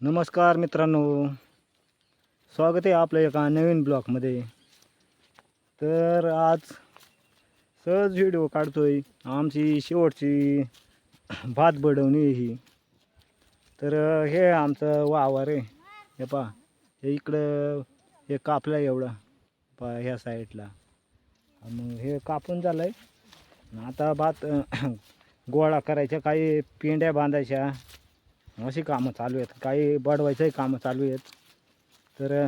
नमस्कार मित्रांनो. स्वागत आहे आपल्या एका नवीन ब्लॉगमध्ये. तर आज सहज व्हिडिओ काढतोय. आमची शेवटची भात बडवणी ही. तर हे आमचं वावर आहे. हे पा हे इकडं हे कापलं एवढं. पा ह्या साईडला. मग हे कापून झालं आहे आता भात गोळा करायच्या काही पेंड्या बांधायच्या. अशी कामं चालू आहेत. काही बडवायचंही कामं चालू आहेत. तर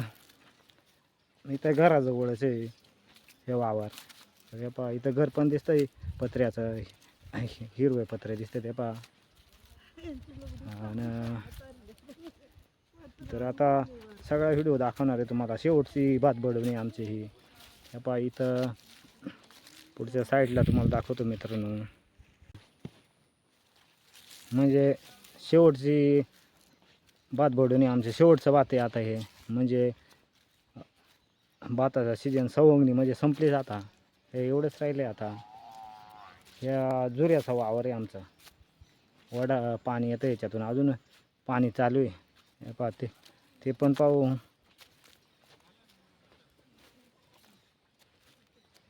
इथं घराजवळच आहे हे वावर. हे पहा इथं घर पण दिसतंय पत्र्याचं. हिरवे पत्रे दिसते ते पहा. आणि तर आता सगळा व्हिडिओ दाखवणार आहे तुम्हाला. शेवटची भात बडवणी आमची ही. हे पहा इथं पुढच्या साईडला तुम्हाला दाखवतो मित्रांनो. म्हणजे शेवटची भात बडवणी आमचे शेवटचं भात आहे आता हे. म्हणजे भाताचा सीजन सवंगणी म्हणजे संपलीच आता. हे एवढंच राहिले आता. या जुऱ्याचा वावर आहे आमचा. वडा पाणी येतं याच्यातून. अजून पाणी चालू आहे. हे पहा ते ते पण पाहू.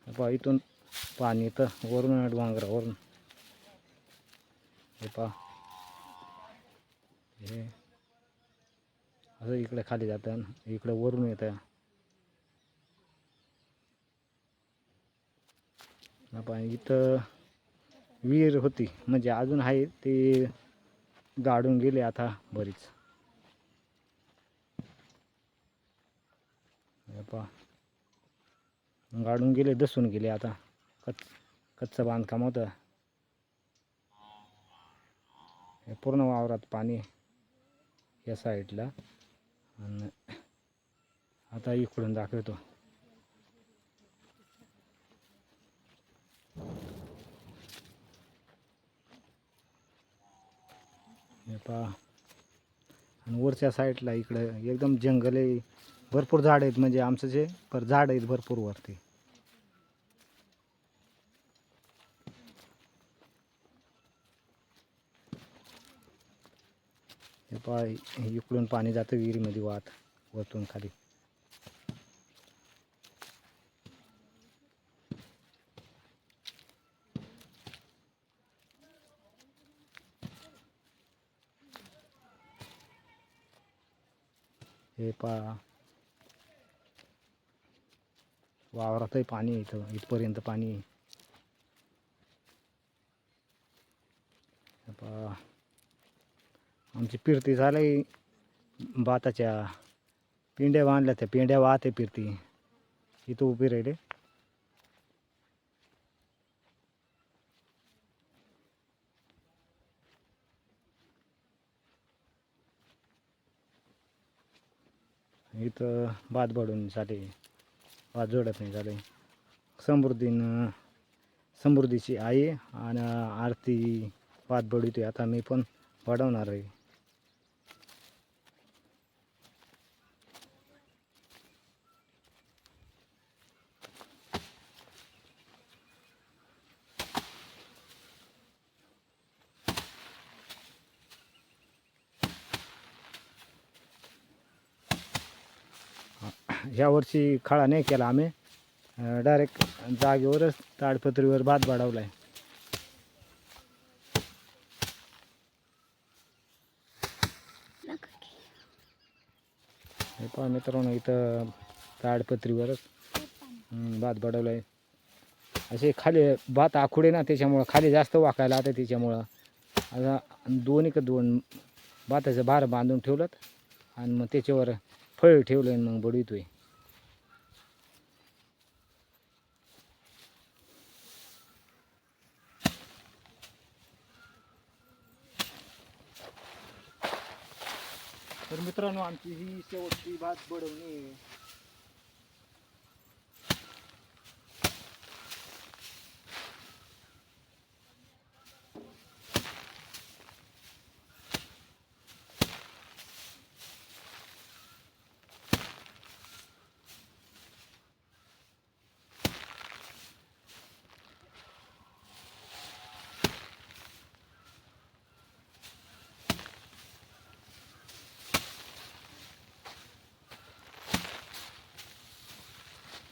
पा पहा इथून पाणी येतं. वरून डोंगरावरून हे पहा. हे. असं इकडे खाली जातं इकडे वरून येतं. पाणी इथं विहीर होती म्हणजे अजून आहे ते गाडून गेले आता बरीच. हे पहा. गाडून गेले दसून गेले आता. कच कच्चं बांधकाम होतं. हे पूर्ण वावरात पाणी या साईडला. आणि आता इकडून दाखवतो. हे पहा. आणि वरच्या साईडला इकडं एकदम जंगल आहे भरपूर झाड आहेत. म्हणजे आमचं जे पर झाड आहेत भरपूर वरती. हे पहा हे इकडून पाणी जातं विहिरीमध्ये वाहत वरतून खाली. हे पहा वावरातही पाणी इथं इथपर्यंत पाणी हे पहा आमची फिरती झाली. भाताच्या पिंड्या बांधल्या त्या पिंड्या वाहते फिरती. इथं उभी राहिले. इथं भात बडून झाले भात जोडत नाही झाले. समृद्धीनं समृद्धीची आई आणि आरती भात बडवते आता मी पण वाढवणार आहे. ह्या वर्षी खळा नाही केला आम्ही डायरेक्ट जागेवरच ताडपत्रीवर भात वाढवला आहे हे पहा मित्रांनो इथं ताडपत्रीवरच भात बडवलं आहे असे खाली भात आखुडे ना त्याच्यामुळं खाली जास्त वाकायला आता त्याच्यामुळं. आता दोन एक दोन भाताचं भार बांधून ठेवलं आणि मग त्याच्यावर फळ ठेवलं आणि मग बडवितोय. तर मित्रांनो आमची ही शेवटची भात बडवणी आहे.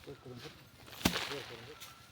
Gracias.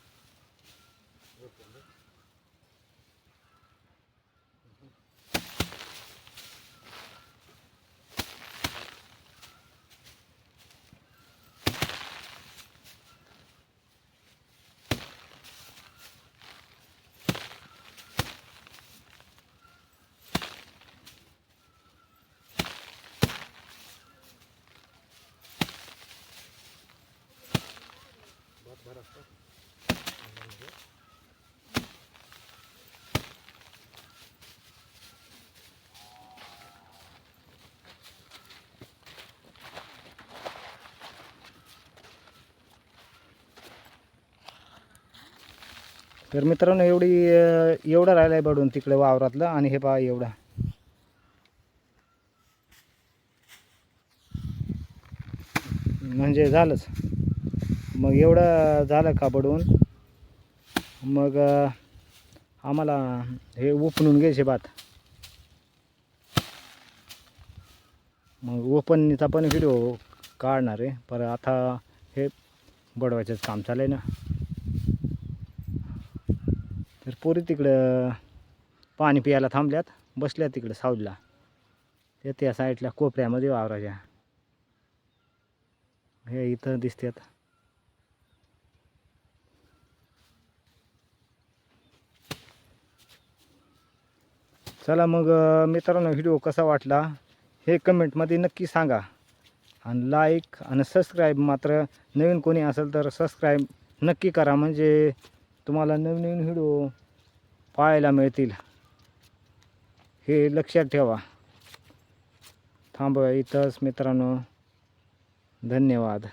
तर मित्रांनो एवढी एवढं राहिलं आहे बडून तिकडे वावरातलं आणि हे पहा एवढा. म्हणजे झालंच. मग एवढं झालं का बडून मग आम्हाला हे उपणून घ्यायचे भात. मग ओपनचा पण व्हिडिओ काढणार आहे. पर आता हे बडवायचंच काम चालू आहे ना. तर पोरी तिकडं पाणी प्यायला थांबल्यात. बसल्या तिकडं सावलीला त्या त्या साईडला कोपऱ्यामध्ये वावराच्या हे इथं दिसतात चला मग मित्रांनो व्हिडिओ कसा वाटला हे कमेंटमध्ये नक्की सांगा. आणि लाईक आणि सबस्क्राईब मात्र नवीन कोणी असेल तर सबस्क्राईब नक्की करा. म्हणजे तुम्हाला नवीन नवीन व्हिडिओ पाहायला मिळतील. हे लक्षात ठेवा. थांबवा इथंच मित्रांनो. धन्यवाद.